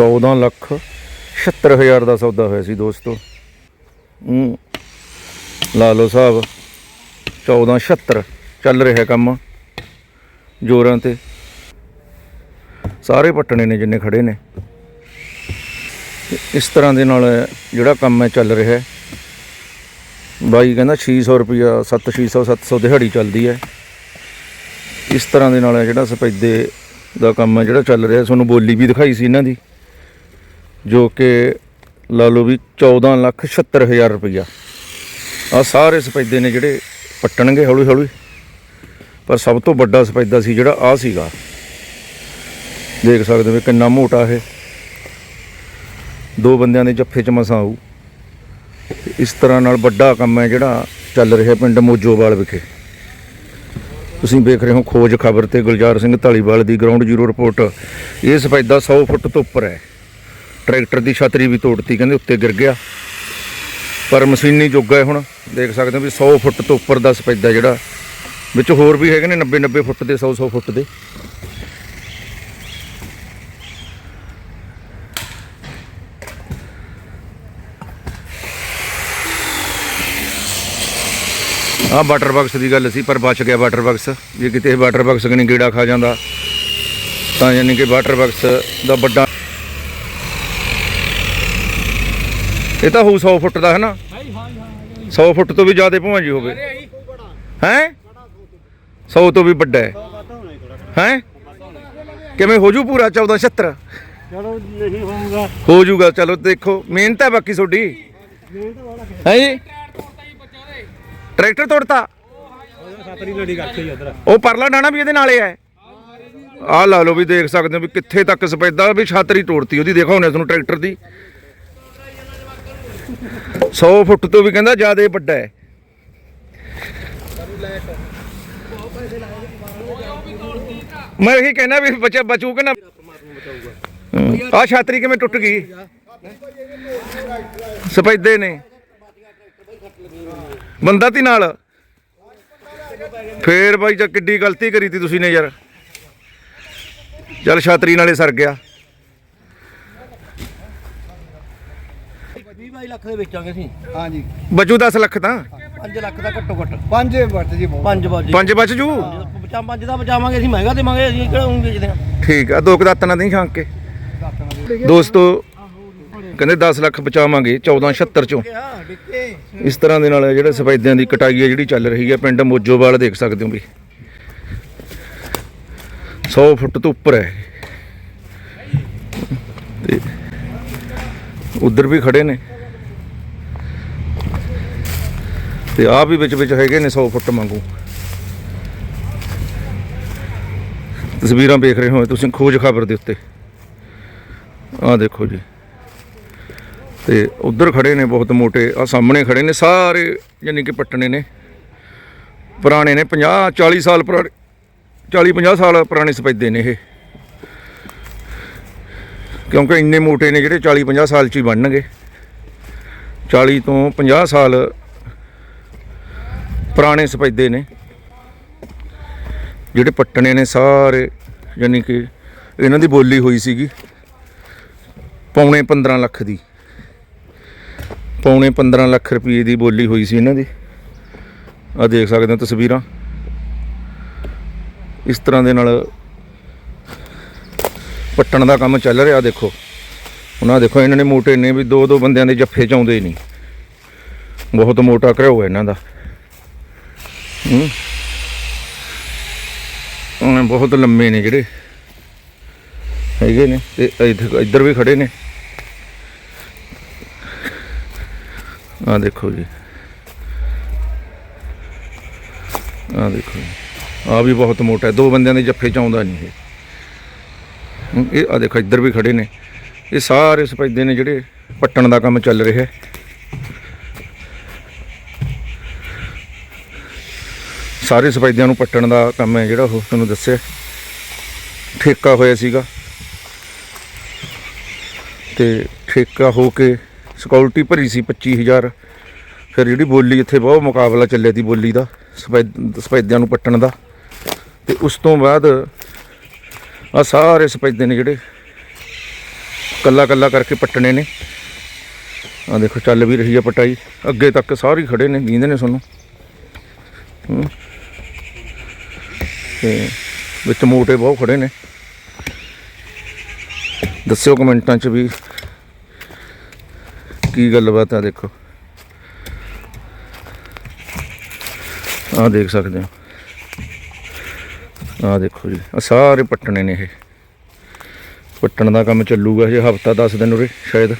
14 ਲੱਖ 76 ਹਜ਼ਾਰ ਦਾ ਸੌਦਾ ਹੋਇਆ ਸੀ ਦੋਸਤੋ। ਲਾ ਲਓ ਸਾਹਿਬ 14 76 ਚੱਲ ਰਿਹਾ ਕੰਮ ਜੋਰਾਂ ਤੇ। ਸਾਰੇ ਪੱਟਣੇ ਨੇ ਜਿੰਨੇ ਖੜੇ ਨੇ। ਇਸ ਤਰ੍ਹਾਂ ਦੇ ਨਾਲ ਜਿਹੜਾ ਕੰਮ ਹੈ ਚੱਲ ਰਿਹਾ ਹੈ। ਬਾਈ ਕਹਿੰਦਾ 600 ਰੁਪਿਆ 7600 700 ਦਿਹਾੜੀ ਚੱਲਦੀ ਹੈ। ਇਸ ਤਰ੍ਹਾਂ ਦੇ ਨਾਲ ਜਿਹੜਾ ਸਪੈਦੇ ਦਾ ਕੰਮ ਹੈ ਜਿਹੜਾ ਚੱਲ ਰਿਹਾ, ਤੁਹਾਨੂੰ ਬੋਲੀ ਵੀ ਦਿਖਾਈ ਸੀ ਇਹਨਾਂ ਦੀ। ਜੋ ਕਿ ਲਾ ਲਓ ਵੀ 14 ਲੱਖ 76 ਹਜ਼ਾਰ ਰੁਪਈਆ। ਆ ਸਾਰੇ ਸਪੈਦੇ ਨੇ ਜਿਹੜੇ ਪੱਟਣਗੇ ਹੌਲੀ ਹੌਲੀ। ਪਰ ਸਭ ਤੋਂ ਵੱਡਾ ਸਪੈਦਾ ਸੀ ਜਿਹੜਾ ਆ ਸੀਗਾ। ਦੇਖ ਸਕਦੇ ਹੋ ਕਿੰਨਾ ਮੋਟਾ ਇਹ। ਦੋ ਬੰਦਿਆਂ ਦੇ ਜੱਫੇ ਚ ਮਸਾਂ ਆਊ। ਇਸ ਤਰ੍ਹਾਂ ਨਾਲ ਵੱਡਾ ਕੰਮ ਹੈ ਜਿਹੜਾ ਚੱਲ ਰਿਹਾ ਪਿੰਡ ਮੋਜੋਵਾਲ ਵਿਖੇ। ਤੁਸੀਂ ਵੇਖ ਰਹੇ ਹੋ ਖੋਜ ਖਬਰ ਤੇ ਗੁਲਜ਼ਾਰ ਸਿੰਘ ਢਾਲੀਵਾਲ ਦੀ ਗਰਾਊਂਡ ਜ਼ੀਰੋ ਰਿਪੋਰਟ। ਇਹ ਸਫੈਦਾ 100 ਫੁੱਟ ਤੋਂ ਉੱਪਰ ਹੈ। ਟਰੈਕਟਰ ਦੀ ਛਤਰੀ ਵੀ ਤੋੜਤੀ, ਕਹਿੰਦੇ ਉੱਤੇ ਗਿਰ ਗਿਆ। ਪਰ ਮਸ਼ੀਨੀ ਜੋਗਾ ਹੈ ਹੁਣ, ਦੇਖ ਸਕਦੇ ਹੋ ਵੀ 100 ਫੁੱਟ ਤੋਂ ਉੱਪਰ ਦਾ ਸਪੈਦਾ ਜਿਹੜਾ। ਵਿੱਚ ਹੋਰ ਵੀ ਹੈਗੇ ਨੇ 90 90 ਫੁੱਟ ਦੇ 100 100 ਫੁੱਟ ਦੇ। ਆ ਵਾਟਰ ਬਾਕਸ ਦੀ ਗੱਲ ਸੀ, ਪਰ ਬਚ ਗਿਆ ਵਾਟਰ ਬਾਕਸ। ਜੇ ਕਿਤੇ ਵਾਟਰ ਬਾਕਸ ਕਨੀ ਗੇੜਾ ਖਾ ਜਾਂਦਾ, ਤਾਂ ਯਾਨੀ ਕਿ ਵਾਟਰ ਬਾਕਸ ਦਾ ਵੱਡਾ ਇਹ ਤਾਂ ਹੋਊ 100 ਫੁੱਟ ਦਾ ਹੈ ਨਾ? 100 ਫੁੱਟ ਤੋਂ ਵੀ ਜ਼ਿਆਦਾ ਭਾਵੇਂ ਜੀ ਹੋਵੇ। ਹੈ? 100 ਤੋਂ ਵੀ ਵੱਡਾ ਹੈ। ਹੈ? ਕਿਵੇਂ ਹੋ ਜੂ ਪੂਰਾ 1476 ਚਲੋ ਨਹੀਂ ਹੋਊਗਾ। ਹੋ ਜੂਗਾ ਚਲੋ ਦੇਖੋ ਮਿਹਨਤ ਹੈ ਬਾਕੀ ਤੁਹਾਡੀ। ਹੈ ਜੀ? ਟਰੈਕਟਰ ਤੋੜਤਾ? ਹੀ ਉਹ ਪਰਲਾ ਡਾਣਾ ਵੀ ਇਹਦੇ ਨਾਲੇ ਹੈ। ਆਹ ਲਾ ਲਓ ਵੀ ਦੇਖ ਸਕਦੇ ਹੋ ਵੀ ਕਿੱਥੇ ਤੱਕ ਸਪੈਦਾ ਵੀ ਛਾਤਰੀ ਤੋੜਤੀ ਉਹਦੀ ਦੇਖੋ ਹੁਣੇ ਤੁਹਾਨੂੰ ਟਰੈਕਟਰ ਦੀ। 100 ਫੁੱਟ ਤੋਂ ਵੀ ਕਹਿੰਦਾ ਜ਼ਿਆਦਾ ਵੱਡਾ ਹੈ। ਮੈਂ ਇਹੀ ਕਹਿਣਾ ਵੀ ਬੱਚਾ ਬਚੂ ਕਿ ਨਾ? ਆ ਛਾਤਰੀ ਕਿਵੇਂ ਟੁੱਟ ਗਈ? ਸਪੈਦੇ ਨੇ। ਬੰਦਾ ਤੀ ਨਾਲ। ਫੇਰ ਬਾਈ ਜੀ ਕਿੱਡੀ ਗਲਤੀ ਕਰੀ ਤੀ ਤੁਸੀਂ ਨੇ ਯਾਰ। ਚੱਲ ਛਾਤਰੀ ਨਾਲੇ ਸਰ ਗਿਆ। 20 ਲੱਖ ਦੇ ਵੇਚਾਂਗੇ ਅਸੀਂ। ਹਾਂਜੀ। ਬਚੂ 10 ਲੱਖ ਤਾਂ? 5 ਲੱਖ ਦਾ ਘੱਟੋ ਘੱਟ। ਪੰਜ ਵਰਤ ਜੀ ਬਹੁਤ। 5 ਬਾਜੀ ਪੰਜ ਬਚ ਜੂ? ਬਚਾ ਪੰਜ ਦਾ ਬਚਾਵਾਂਗੇ ਅਸੀਂ ਮਹਿੰਗਾ ਦੇਵਾਂਗੇ ਅਸੀਂ ਕਿਹੜਾ ਊਂ ਵੇਚਦੇ ਹਾਂ। ਠੀਕ ਆ ਦੋ ਕੁ ਦਾਤਾਂ ਨਾਲ ਨਹੀਂ ਛਾਂਕ ਕੇ। ਦੋਸਤੋ ਕਹਿੰਦੇ 10 ਲੱਖ ਬਚਾਵਾਂਗੇ 1476 ਚੋਂ। ਡਿੱਕੇ। ਇਸ ਤਰ੍ਹਾਂ ਦੇ ਨਾਲ ਜਿਹੜੇ ਸਫੈਦਿਆਂ ਦੀ ਕਟਾਈ ਹੈ ਜਿਹੜੀ ਚੱਲ ਰਹੀ ਹੈ ਪਿੰਡ ਮੋਜੋਵਾਲ ਦੇਖ ਸਕਦੇ ਹੋ ਵੀ। 100 ਫੁੱਟ ਤੋਂ ਉੱਪਰ ਹੈ। ਤੇ ਉਧਰ ਵੀ ਖੜੇ ਨੇ। ਤੇ ਆਹ ਵੀ ਵਿੱਚ ਵਿੱਚ ਹੈਗੇ ਨੇ 100 ਫੁੱਟ ਮੰਗੂ ਤਸਵੀਰਾਂ ਵੇਖ ਰਹੇ ਹੋ ਤੁਸੀਂ ਖੋਜ ਖਬਰ ਦੇ ਉੱਤੇ। ਆਹ ਦੇਖੋ ਜੀ। ਤੇ ਉਧਰ ਖੜੇ ਨੇ ਬਹੁਤ ਮੋਟੇ ਆ ਸਾਹਮਣੇ ਖੜੇ ਨੇ, ਸਾਰੇ ਯਾਨੀ ਕਿ ਪੱਟਣੇ ਨੇ। ਪੁਰਾਣੇ ਨੇ 50 40 ਸਾਲ ਪੁਰਾਣੇ 40 50 ਸਾਲ ਪੁਰਾਣੇ ਸਪੈਦੇ ਨੇ ਇਹ। ਕਿਉਂਕਿ ਇੰਨੇ ਮੋਟੇ ਨੇ ਜਿਹੜੇ 40 50 ਸਾਲ ਚ ਹੀ ਬਣਨਗੇ। 40 ਤੋਂ 50 ਸਾਲ ਪੁਰਾਣੇ ਸਪੈਦੇ ਨੇ। ਜਿਹੜੇ ਪੱਟਣੇ ਨੇ ਸਾਰੇ, ਯਾਨੀ ਕਿ ਇਹਨਾਂ ਦੀ ਬੋਲੀ ਹੋਈ ਸੀਗੀ, ਪੌਣੇ 15 ਲੱਖ ਦੀ। ਪੌਣੇ 15 ਲੱਖ ਰੁਪਏ ਦੀ ਬੋਲੀ ਹੋਈ ਸੀ ਇਹਨਾਂ ਦੀ। ਆ ਦੇਖ ਸਕਦੇ ਹੋ ਤਸਵੀਰਾਂ। ਇਸ ਤਰ੍ਹਾਂ ਦੇ ਨਾਲ ਪੱਟਣ ਦਾ ਕੰਮ ਚੱਲ ਰਿਹਾ, ਦੇਖੋ। ਉਹਨਾਂ ਦੇਖੋ, ਇਹਨਾਂ ਨੇ ਮੋਟੇ ਨੇ ਵੀ ਦੋ ਦੋ ਬੰਦਿਆਂ ਦੇ ਜੱਫੇ ਚ ਆਉਂਦੇ ਨਹੀਂ। ਬਹੁਤ ਮੋਟਾ ਘਰੋ ਹੈ ਇਹਨਾਂ ਦਾ। ਹੂੰ। ਬਹੁਤ ਲੰਮੇ ਨੇ ਜਿਹੜੇ। ਹੈਗੇ ਨੇ ਤੇ ਇੱਧਰ ਵੀ ਖੜੇ ਨੇ। ਆ ਦੇਖੋ ਜੀ। ਆ ਦੇਖੋ ਜੀ। ਆ ਵੀ ਬਹੁਤ ਮੋਟਾ ਹੈ। ਦੋ ਬੰਦਿਆਂ ਦੇ ਜੱਫੇ ਚ ਆਉਂਦਾ ਨਹੀਂ ਇਹ। ਹਮ, ਇਹ ਆ ਦੇਖੋ ਇੱਧਰ ਵੀ ਖੜੇ ਨੇ। ਇਹ ਸਾਰੇ ਸਪੈਦੇ ਨੇ ਜਿਹੜੇ ਪੱਟਣ ਦਾ ਕੰਮ ਚੱਲ ਰਿਹਾ ਹੈ। ਸਾਰੇ ਸਪੈਦਿਆਂ ਨੂੰ ਪੱਟਣ ਦਾ ਕੰਮ ਹੈ ਜਿਹੜਾ ਉਹ ਤੁਹਾਨੂੰ ਦੱਸਿਆ। ਠੇਕਾ ਹੋਇਆ ਸੀਗਾ। ਤੇ ਠੇਕਾ ਹੋ ਕੇ ਸਿਕਿਉਰਿਟੀ ਭਰੀ ਸੀ 25000 ਫਿਰ ਜਿਹੜੀ ਬੋਲੀ ਇੱਥੇ ਬਹੁਤ ਮੁਕਾਬਲਾ ਚੱਲਿਆ ਸੀ ਬੋਲੀ ਦਾ ਸਫੈਦ ਸਫੈਦਿਆਂ ਨੂੰ ਪੱਟਣ ਦਾ। ਤੇ ਉਸ ਤੋਂ ਬਾਅਦ ਆ ਸਾਰੇ ਸਫੈਦੇ ਨੇ ਜਿਹੜੇ ਕੱਲਾ ਕੱਲਾ ਕਰਕੇ ਪੱਟਣੇ ਨੇ। ਆ ਦੇਖੋ ਚੱਲ ਵੀ ਰਹੀ ਆ ਪਟਾਈ। ਅੱਗੇ ਤੱਕ ਸਾਰੇ ਹੀ ਖੜੇ ਨੇ ਦੀਂਦੇ ਨੇ ਤੁਹਾਨੂੰ। ਹੂੰ। ਤੇ ਵਿੱਚ ਮੋਟੇ ਬਹੁਤ ਖੜੇ ਨੇ। ਦੱਸਿਓ ਕਮੈਂਟਾਂ 'ਚ ਵੀ ਕੀ ਗੱਲਬਾਤ ਆ, ਦੇਖੋ। ਆ ਦੇਖ ਸਕਦੇ ਹੋ। ਆ ਦੇਖੋ ਜੀ ਆ ਸਾਰੇ ਪੱਟਣੇ ਨੇ ਇਹ। ਪੱਟਣ ਦਾ ਕੰਮ ਚੱਲੂਗਾ ਜੇ ਹਫਤਾ 10 ਦਿਨ ਉਰੇ, ਸ਼ਾਇਦ।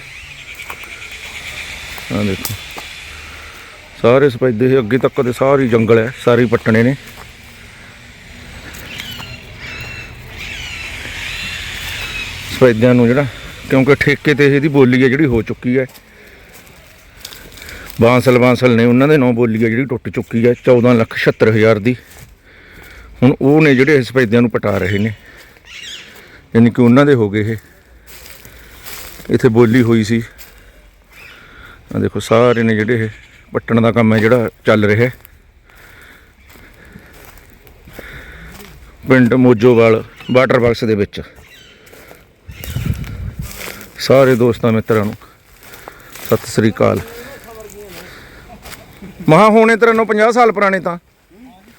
ਆ ਦੇਖੋ। ਸਾਰੇ ਸਪੈਦੇ ਇਹ ਅੱਗੇ ਤੱਕ ਦੇ ਸਾਰੀ ਜੰਗਲ ਹੈ, ਸਾਰੇ ਹੀ ਪੱਟਣੇ ਨੇ। ਸਫੈਦਿਆਂ ਨੂੰ ਜਿਹੜਾ, ਕਿਉਂਕਿ ਠੇਕੇ ਤੇ ਇਹਦੀ ਬੋਲੀ ਹੈ ਜਿਹੜੀ ਹੋ ਚੁੱਕੀ ਹੈ। ਬਾਂਸਲ ਬਾਂਸਲ ਨੇ ਉਹਨਾਂ ਦੇ ਨਾਂ ਬੋਲੀ ਹੈ ਜਿਹੜੀ ਟੁੱਟ ਚੁੱਕੀ ਹੈ 14 ਲੱਖ 76 ਹਜ਼ਾਰ ਦੀ। ਹੁਣ ਉਹ ਨੇ ਜਿਹੜੇ ਸਫੈਦਿਆਂ ਨੂੰ ਪਟਾ ਰਹੇ ਨੇ। ਯਾਨੀ ਕਿ ਉਹਨਾਂ ਦੇ ਹੋ ਗਏ ਇਹ। ਇੱਥੇ ਬੋਲੀ ਹੋਈ ਸੀ। ਆ ਦੇਖੋ, ਸਾਰੇ ਨੇ ਜਿਹੜੇ ਇਹ ਪੱਟਣ ਦਾ ਕੰਮ ਹੈ ਜਿਹੜਾ ਚੱਲ ਰਿਹਾ ਹੈ। ਪਿੰਡ ਮੋਜੋਵਾਲ, ਵਾਟਰ ਬਾਕਸ ਦੇ ਵਿੱਚ। ਸਾਰੇ ਦੋਸਤਾਂ ਮਿੱਤਰਾਂ ਨੂੰ। ਸਤਿ ਸ੍ਰੀ ਅਕਾਲ। ਮਹਾ ਹੋਣੇ ਤੇਰੇ ਨੂੰ 50 ਸਾਲ ਪੁਰਾਣੇ ਤਾਂ।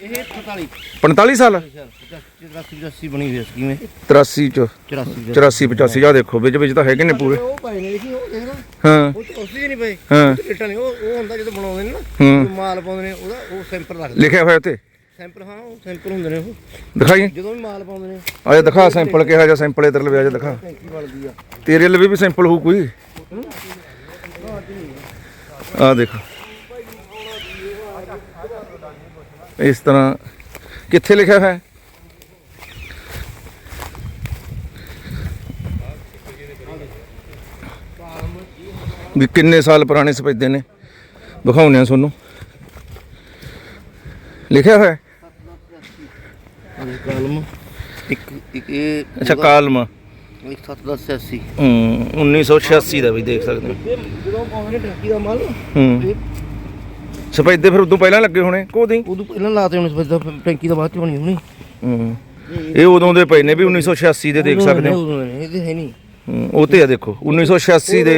ਇਹ 48 45 ਸਾਲ? 84 85 ਬਣੀ ਹੋਈ ਸੀ ਕਿਵੇਂ 83 ਚ। 84 84 85 ਆ ਦੇਖੋ ਵਿੱਚ ਵਿੱਚ ਤਾਂ ਹੈਗੇ ਨੇ ਪੂਰੇ। ਉਹ ਪਏ ਨੇ ਦੇਖੀ ਉਹ ਦੇਖਦਾ ਹਾਂ। ਉਹ ਉਸਦੀ ਨਹੀਂ ਪਏ। ਹਾਂ। ਇੱਟਾਂ ਨਹੀਂ ਉਹ ਉਹ ਹੁੰਦਾ ਜਦੋਂ ਬਣਾਉਂਦੇ ਨੇ ਨਾ ਹੂੰ। ਮਾਲ ਪਾਉਂਦੇ ਨੇ ਉਹਦਾ ਉਹ ਸੈਂਪਲ ਰੱਖਦੇ ਲਿਖਿਆ ਹੋਇਆ ਸੈਂਪਲ ਹਾਂ ਉਹ ਸੈਂਪਲ ਹੁੰਦੇ ਨੇ ਉਹ। ਦਿਖਾਈ ਜਦੋਂ ਵੀ ਮਾਲ ਪਾਉਂਦੇ ਨੇ। ਆਜਾ ਦਿਖਾ ਸੈਂਪਲ ਕਿਹਾ ਜਾ ਸੈਂਪਲ ਇਧਰ ਲਵੇ ਆਜਾ ਦਿਖਾ। ਟੈਂਕੀ ਬਣਦੀ ਆ। ਤੇਰੇ ਲਈ ਵੀ ਸੈਂਪਲ ਹੋਊ ਕੋਈ। ਆ ਦੇਖ। ਇਸ ਤਰ੍ਹਾਂ। ਕਿੱਥੇ ਲਿਖਿਆ ਹੋਇਆ ਹੈ? ਵੀ ਕਿੰਨੇ ਸਾਲ ਪੁਰਾਣੇ ਸਪੈਦੇ ਨੇ। ਦਿਖਾਉਂਦੇ ਆ ਤੁਹਾਨੂੰ। ਲਿਖਿਆ ਹੋਇਆ ਕਾਲਮ। ਇੱਕ ਇੱਕ ਇਹ ਅੱਛਾ ਕਾਲਮ। ਇੱਕ 780 ਹੂੰ 1986 ਦਾ ਵੀ ਦੇਖ ਸਕਦੇ ਹੋ। ਜਦੋਂ ਪਾਉਂਦੇ ਨੇ ਟੈਂਕੀ ਦਾ ਮਾਲ ਹੂੰ। ਸਪੈਦੇ ਫਿਰ ਉਦੋਂ ਪਹਿਲਾਂ ਲੱਗੇ ਹੋਣੇ ਕੋਦੀ ਉਦੋਂ ਪਹਿਲਾਂ ਲਾਤੇ ਹੁਣ ਸਪੈਦਾ ਟੈਂਕੀ ਦਾ ਬਾਅਦ ਚ ਬਣੀ ਹੋਣੀ। ਹੂੰ। ਇਹ ਉਦੋਂ ਦੇ ਪਏ ਨੇ ਵੀ 1986 ਦੇ ਦੇਖ ਸਕਦੇ ਹੋ। ਉਦੋਂ ਦੇ ਨੇ, ਇਹਦੇ ਹੈ ਨਹੀਂ। ਹੂੰ, ਉਹ ਤੇ ਆ ਦੇਖੋ 1986 ਦੇ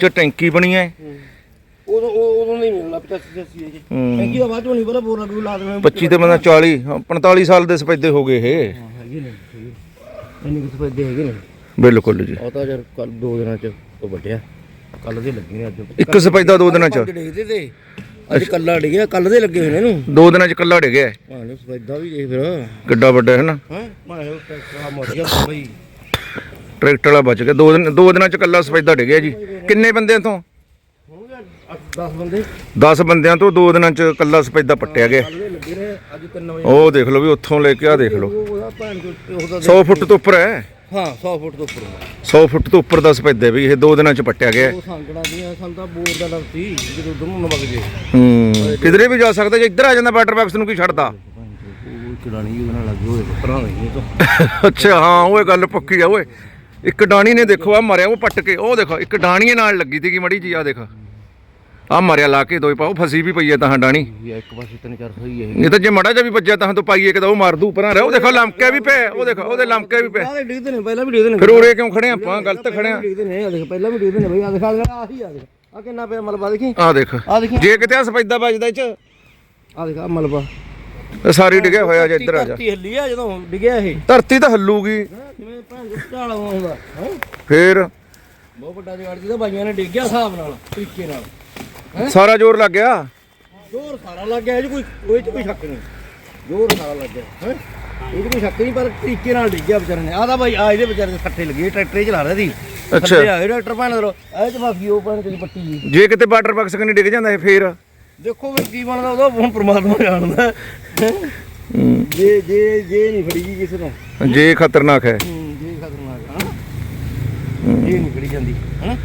ਚ ਟੈਂਕੀ ਬਣੀ ਹੈ। ਉਦੋਂ ਉਹ- ਉਦੋਂ ਨਹੀਂ ਮਿਲਣਾ 85 80 ਇਹ ਹੂੰ। ਟੈਂਕੀ ਦਾ ਬਾਅਦ ਚ ਬਣੀ ਪਤਾ ਬੋਰਾ ਕੋਈ ਲਾ ਦੇਣਾ 25 ਤੇ ਬੰਦਾ 40 ਹਾਂ, 45 ਸਾਲ ਦੇ ਸਪੈਦੇ ਹੋ ਗਏ ਇਹ। ਹੈਗੇ ਨੇ ਇੰਨੇ ਕਿਸ ਪੈਦੇ ਹੈਗੇ ਨੇ। ਬਿਲਕੁਲ ਜੀ। ਉਹ ਤਾਂ ਯਾਰ ਕੱਲ ਦੋ ਦਿਨਾਂ ਚ ਉਹ ਵੱਡਿਆ ਕੱਲ ਦੇ ਲੱਗੇ ਨੇ ਅੱਜ। ਇੱਕ ਸਪੈਦਾ ਦੋ ਦਿਨਾਂ ਚ। ਪੰਜ ਡਿੱਗਦੇ ਤੇ। ਅੱਜ ਕੱਲਾ ਡਿੱਗਿਆ ਕੱਲ ਦੇ ਲੱਗੇ ਹੋਏ ਨੇ ਇਹਨੂੰ। ਦੋ ਦਿਨਾਂ ਚ ਕੱਲਾ ਡਿੱਗਿਆ ਹੈ। ਭਾਵੇਂ ਸਪੈਦਾ ਵੀ ਦੇਖ ਫਿਰ। ਕਿੱਡਾ ਵੱਡਾ ਹੈ ਨਾ। ਹਾਂ? ਭਾਵੇਂ ਉਹ ਟੈਕਟਰ ਮਰ ਗਿਆ ਬਈ। ਟਰੈਕਟਰ ਵਾਲਾ ਬਚ ਗਿਆ। ਦੋ ਦਿਨ ਦੋ ਦਿਨਾਂ ਚ ਕੱਲਾ ਸਪੈਦਾ ਡਿੱਗਿਆ ਜੀ। ਕਿੰਨੇ ਤੋਂ ਹੋਣਗੇ 10 ਬੰਦੇ? 10 ਬੰਦਿਆਂ ਤੋਂ ਦੋ ਦਿਨਾਂ ਚ ਕੱਲਾ ਸਪੈਦਾ ਪੱਟਿਆ ਗਿਆ। ਕੱਲ ਦੇ ਲੱਗੇ ਨੇ ਅੱਜ 3 ਵਜੇ। ਉਹ ਦੇਖ ਲਓ ਵੀ ਉੱਥੋਂ ਲੈ ਕੇ ਆ ਦੇਖ ਲਓ। ਉਹ ਉਹਦਾ ਭੈਣ ਚੋ ਉਹਦਾ 100 ਫੁੱਟ ਤੋਂ ਉੱਪਰ ਹੈ। ਹਾਂ 100 ਫੁੱਟ ਤੋਂ ਉੱਪਰ। ਹੋਣਾ। 100 ਫੁੱਟ ਤੋਂ ਉੱਪਰ ਦਾ ਸਪੈਦੇ ਵੀ ਇਹ ਦੋ ਦਿਨਾਂ ਚ ਪੱਟਿਆ ਗਿਆ। ਹੈ। ਉਹ ਸੰਗੜਾ ਦੀਆਂ ਸਾਨੂੰ ਤਾਂ ਬੋਰ ਦਾ ਡਰ ਸੀ ਜਦੋਂ ਉਧਰ ਨੂੰ ਵਗ ਜੇ ਹੂੰ ਕਿਧਰੇ ਵੀ ਜਾ ਸਕਦਾ ਜੇ ਇੱਧਰ ਆ ਜਾਂਦਾ ਵਾਟਰ ਬਾਕਸ ਨੂੰ ਕੀ ਛੱਡਦਾ? ਉਹ ਚੜਾਣੀ ਉਹਦੇ ਨਾਲ ਲੱਗੇ ਹੋਏ ਪਰਾਂ ਨਹੀਂ ਤੋਂ। ਅੱਛਾ ਹਾਂ ਉਹ ਗੱਲ ਪੱਕੀ ਆ ਓਏ। ਇੱਕ ਡਾਣੀ ਨੇ ਦੇਖੋ ਆ ਮਰਿਆ ਉਹ ਪੱਟ ਕੇ ਉਹ ਦੇਖੋ ਇੱਕ ਡਾਣੀਏ ਨਾਲ ਲੱਗੀ ਸੀਗੀ ਮੜੀ ਜੀ ਆ ਦੇਖ। ਆ ਮਰਿਆ ਲਾ ਕੇ ਦੋਈ ਪਾਓ ਫਸੀ ਵੀ ਪਈ ਐ ਤਾਂ ਡਾਣੀ। ਇਹ ਇੱਕ ਪਾਸੇ ਤਿੰਨ ਚਾਰ ਹੋਈ ਹੈ ਇਹ। ਤਾਂ ਜੇ ਮੜਾ ਜਾ ਵੀ ਵੱਜਿਆ ਤਾਂ ਤੋਂ ਪਾਈਏ ਕਿਦਾ ਉਹ ਮਾਰ ਦੂ ਪਰਾਂ ਰਹਿ। ਉਹ ਦੇਖੋ ਲਮਕੇ ਵੀ ਪਏ ਉਹ ਦੇਖੋ ਉਹਦੇ ਲਮਕੇ ਵੀ ਪਏ। ਆਹ ਡਿੱਗਦੇ ਨੇ ਪਹਿਲਾਂ ਵੀ ਡਿੱਗਦੇ ਨੇ। ਫਿਰ ਉਰੇ ਕਿਉਂ ਖੜੇ ਆਪਾਂ? ਗਲਤ ਖੜੇ ਆ। ਡਿੱਗਦੇ ਨੇ ਆ ਦੇਖ ਪਹਿਲਾਂ ਵੀ ਡਿੱਗਦੇ ਨੇ ਬਈ ਆ ਦਿਖਾ ਦੇ ਆਹੀ ਆ ਦੇਖ। ਆ ਕਿੰਨਾ ਪਿਆ ਮਲਬਾ ਦੇਖੀ? ਆ ਦੇਖ। ਆ ਦੇਖੀ? ਜੇ ਕਿਤੇ ਆ ਸਪੈਦਾ ਵੱਜਦਾ ਇਹ ਚ। ਆ ਦੇਖ ਆ ਮਲਬਾ। ਤਾਂ ਸਾਰੀ ਡਿੱਗਿਆ ਹੋਇਆ ਜੇ ਇੱਧਰ ਆ ਜਾ। ਧਰਤੀ ਹੱਲੀ ਆ ਜਦੋਂ ਡਿੱਗਿਆ ਇਹ। ਧਰਤੀ ਤਾਂ ਹੱਲੂਗੀ। ਜਿਵੇਂ ਭੈਣ ਝਾਲ ਆਉਂਦਾ ਹੈ। ਫੇਰ? ਬਹੁਤ ਵੱਡਾ ਜਗੜ ਜਿਹਦਾ ਬਾਈਆਂ ਨੇ ਡਿੱਗਿਆ ਹਿਸਾਬ ਨਾਲ ਤਰੀਕੇ ਨਾਲ। ਸਾਰਾ ਜ਼ੋਰ ਲੱਗ ਗਿਆ? ਜ਼ੋਰ ਸਾਰਾ ਲੱਗ ਗਿਆ ਇਹ 'ਚ ਕੋਈ ਕੋਈ 'ਚ ਕੋਈ ਸ਼ੱਕ ਨਹੀਂ। ਜ਼ੋਰ ਸਾਰਾ ਲੱਗ ਗਿਆ ਹੈ? ਇਹ 'ਚ ਕੋਈ ਸ਼ੱਕ ਨਹੀਂ ਪਰ ਤਰੀਕੇ ਨਾਲ ਡਿੱਗਿਆ ਵਿਚਾਰੇ ਨੇ। ਆਹ ਤਾਂ ਬਾਈ ਆ ਇਹਦੇ ਵਿਚਾਰੇ ਦੇ ਸੱਟੇ ਲੱਗੇ ਟਰੈਕਟਰ ਚਲਾ ਰਿਹਾ ਸੀ। ਅੱਛਾ। ਥੱਲੇ ਆਏ ਡਾਕਟਰ ਭੈਣ ਦਰ ਇਹ ਬਸ ਗਈ ਉਹ ਭੈਣ ਤੇਰੀ ਪੱਟੀ ਜੀ। ਜੇ ਕਿਤੇ ਵਾਟਰ ਬਾਕਸ ਕਨੀ ਡਿੱਗ ਜਾਂਦਾ ਇਹ ਫੇਰ? ਦੇਖੋ ਵੀ ਕੀ ਬਣਦਾ ਉਹਦਾ ਹੁਣ ਪ੍ਰਮਾਤਮਾ ਜਾਣਦਾ। ਹੈਂ। ਹੂੰ, ਜੇ ਜੇ ਜੇ ਨਹੀਂ ਫੜੀ ਗਈ ਕਿਸੇ ਤੋਂ ਜੇ ਖਤਰਨਾਕ ਹੈ। ਹੂੰ, ਜੇ ਖਤਰਨਾਕ ਹਾਂ ਇਹ ਨਹੀਂ ਫੜੀ ਜਾਂਦੀ ਹਾਂ